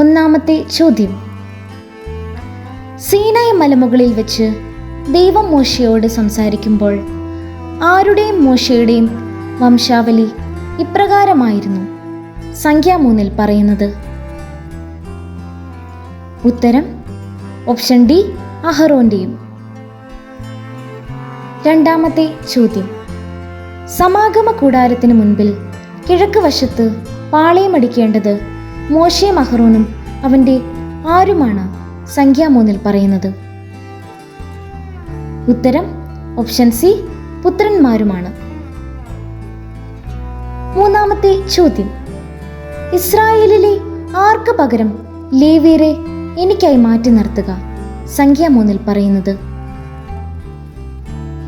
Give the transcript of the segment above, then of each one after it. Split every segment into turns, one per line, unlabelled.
ഒന്നാമത്തെ ചോദ്യം. സീനായ മലമുകളിൽ വെച്ച് ദൈവം മോശയോട് സംസാരിക്കുമ്പോൾ ആരുടെയും മോശയുടെയും വംശാവലി ഇപ്രകാരമായിരുന്നു? സംഖ്യ മൂന്നിൽ പറയുന്നത് ഉത്തരം ഓപ്ഷൻ ഡി അഹറോന്റെയും രണ്ടാമത്തെ ചോദ്യം സമാഗമ കൂടാരത്തിന് മുൻപിൽ കിഴക്ക് വശത്ത് പാളയമടിക്കേണ്ടത് മോശെ മഹറൂനും അവന്റെ ആരുമാണ് സംഖ്യ മൂന്നിൽ പറയുന്നത്? ഉത്തരം ഓപ്ഷൻ സി പുത്രന്മാരുമാണ്. മൂന്നാമത്തെ ചോദ്യം. ഇസ്രായേലിലെ ആർക്ക് പകരം ലേവിയരെ എനിക്കായി മാറ്റി നിർത്തുക? സംഖ്യ മൂന്നിൽ പറയുന്നത്.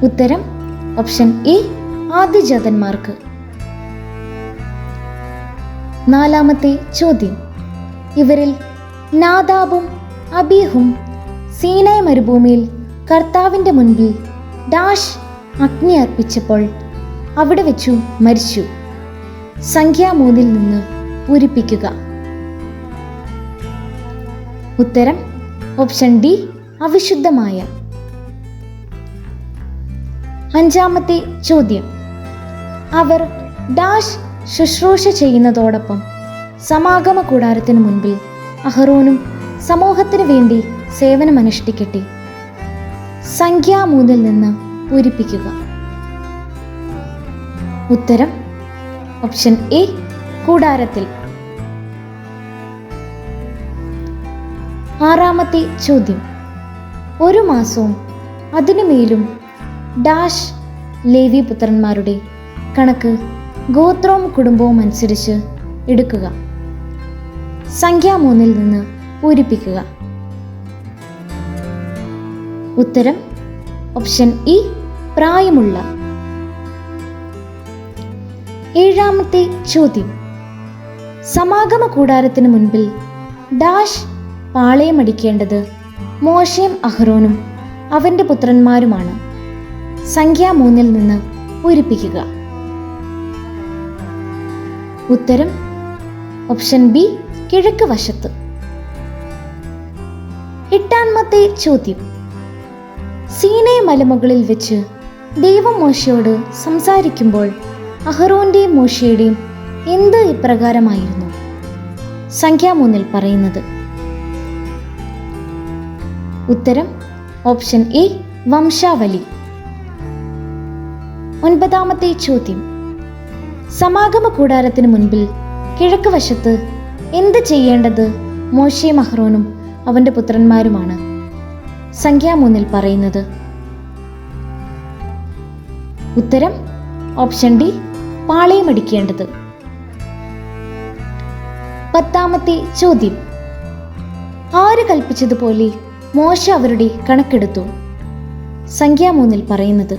ഉത്തരം ഓപ്ഷൻ എ ആദ്യജാതന്മാർക്ക്. നാലാമത്തെ ചോദ്യം. ഇവരിൽ നാദാബും അബീഹും സീനായ് മരുഭൂമിയിൽ കർത്താവിന്റെ മുൻപിൽ ഡാഷ് അഗ്നി അർപ്പിച്ചപ്പോൾ അവിടെ വെച്ചു മരിച്ചു. സംഖ്യ മൂന്നിൽ നിന്ന് പൂരിപ്പിക്കുക. ഉത്തരം ഓപ്ഷൻ ഡി അവിശുദ്ധമായ. അഞ്ചാമത്തെ ചോദ്യം. അവർ ഡാഷ് ശുശ്രൂഷ ചെയ്യുന്നതോടൊപ്പം സമാഗമ കൂടാരത്തിന് മുൻപിൽ അഹറോനും സമൂഹത്തിന് വേണ്ടി സേവനമനുഷ്ഠിക്കട്ടെ സംഖ്യ മൂന്നിൽ നിന്ന് പൂരിപ്പിക്കുക. ഉത്തരം ഓപ്ഷൻ എ കൂടാരത്തിൽ. ആറാമത്തെ ചോദ്യം. ഒരു മാസവും അതിനു മേലും ഡാഷ് ലേവി പുത്രന്മാരുടെ കണക്ക് ഗോത്രവും കുടുംബവും അനുസരിച്ച് എടുക്കുക. സംഖ്യ മൂന്നിൽ നിന്ന് പൂരിപ്പിക്കുക. ഉത്തരം ഓപ്ഷൻ ഇ പ്രായമുള്ള. ഏഴാമത്തെ ചോദ്യം. സമാഗമ കൂടാരത്തിന് മുൻപിൽ ഡാഷ് പാളയമടിക്കേണ്ടത് മോശയും അഹ്റോനും അവന്റെ പുത്രന്മാരുമാണ്. സംഖ്യ മൂന്നിൽ നിന്ന് പൂരിപ്പിക്കുക. ഉത്തരം ഓപ്ഷൻ ബി കിഴക്ക് വശത്ത്. എട്ടാമത്തെ ചോദ്യം. സീനെ മലമുകളിൽ വെച്ച് ദൈവം മോശയോട് സംസാരിക്കുമ്പോൾ അഹറോന്റെയും മോശയുടെയും എന്ത് ഇപ്രകാരമായിരുന്നു? സംഖ്യ മൂന്നിൽ പറയുന്നത്. ഉത്തരം ഓപ്ഷൻ എ വംശാവലി. ഒൻപതാമത്തെ ചോദ്യം. സമാഗമ കൂടാരത്തിന് മുൻപിൽ കിഴക്ക് വശത്ത് എന്ത് ചെയ്യേണ്ടത് മോശെ മഹ്റോനും അവന്റെ പുത്രന്മാരുമാണ്. സംഖ്യ മൂന്നിൽ പറയുന്നത് ഉത്തരം ഓപ്ഷൻ ഡി പാളയമടിക്കേണ്ടത് പത്താമത്തെ ചോദ്യം ആര് കൽപ്പിച്ചതുപോലെ മോശ അവരുടെ കണക്കെടുത്തു? സംഖ്യ മൂന്നിൽ പറയുന്നത്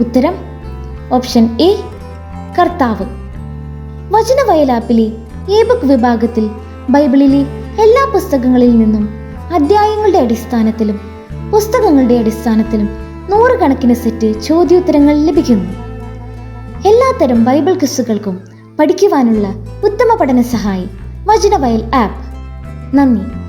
ഉത്തരം ഓപ്ഷൻ എ കർത്താവ്. വചനവയലാപ്പിലെ ഏബക് വിഭാഗത്തിൽ ബൈബിളിലെ എല്ലാ പുസ്തകങ്ങളിൽ നിന്നും അധ്യായങ്ങളുടെ അടിസ്ഥാനത്തിലും പുസ്തകങ്ങളുടെ അടിസ്ഥാനത്തിലും നൂറുകണക്കിന് സെറ്റ് ചോദ്യോത്തരങ്ങൾ ലഭിക്കുന്നു. എല്ലാത്തരം ബൈബിൾ ക്വിസുകൾക്കും പഠിക്കുവാനുള്ള ഉത്തമ പഠന സഹായി വചനവയൽ ആപ്പ്. നന്ദി.